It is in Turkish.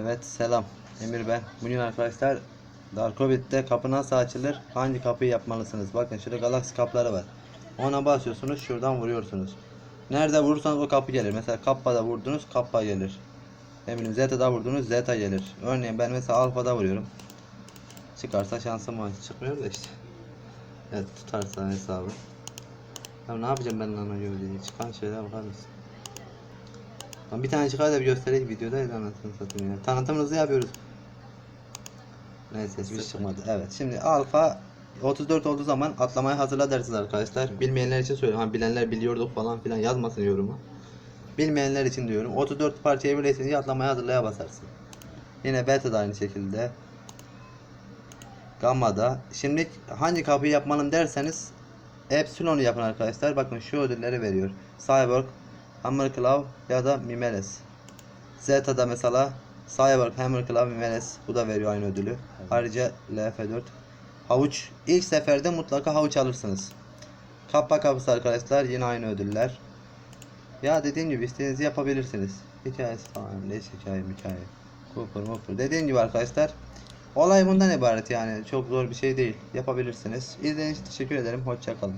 Evet selam. Emir ben. Bugün arkadaşlar Darkovit'te kapı nasıl açılır? Hangi kapıyı yapmalısınız? Bakın şurada galaksi kapları var. Ona basıyorsunuz şuradan vuruyorsunuz. Nerede vurursanız o kapı gelir. Mesela Kappa'da vurdunuz Kappa gelir. Ne bileyim Zeta'da vurdunuz Zeta gelir. Örneğin ben mesela Alfa'da vuruyorum. Çıkarsa şansım var. Çıkmıyor da işte. Evet tutarsa hesabı. Ya ne yapacağım ben lan o gövdeyi? Çıkan şeyler bakar mısın? Lan bir tane çıkar da bir göstereyim videoda ya anasını satayım ya. Tanıtımınızı yapıyoruz. Neyse hiçbir şey çıkmadı. Evet şimdi alfa 34 olduğu zaman atlamaya hazırla dersiniz arkadaşlar. Bilmeyenler için söylüyorum. Ha, bilenler biliyorduk falan filan yazmasın yorumu. Bilmeyenler için diyorum. 34 parçayı birleştirince atlamaya hazırlaya basarsın. Yine beta da aynı şekilde. Gamma'da. Şimdi hangi kapıyı yapmalım derseniz Epsilon'u yapın arkadaşlar. Bakın şu ödülleri veriyor. Cyborg, Hammerclaw ya da Mimeles. Zeta'da mesela Cyborg, Hammerclaw, Mimeles. Bu da veriyor aynı ödülü. Ayrıca LF4. Havuç. ilk seferde mutlaka havuç alırsınız. Kappa kapısı arkadaşlar yine aynı ödüller. Ya dediğim gibi istediğinizi yapabilirsiniz. Hikayesi falan ne hikaye hikaye. Cooper Cooper. Dediğim gibi arkadaşlar Olay bundan ibaret yani. Çok zor bir şey değil. Yapabilirsiniz. İzlediğiniz için teşekkür ederim. Hoşçakalın.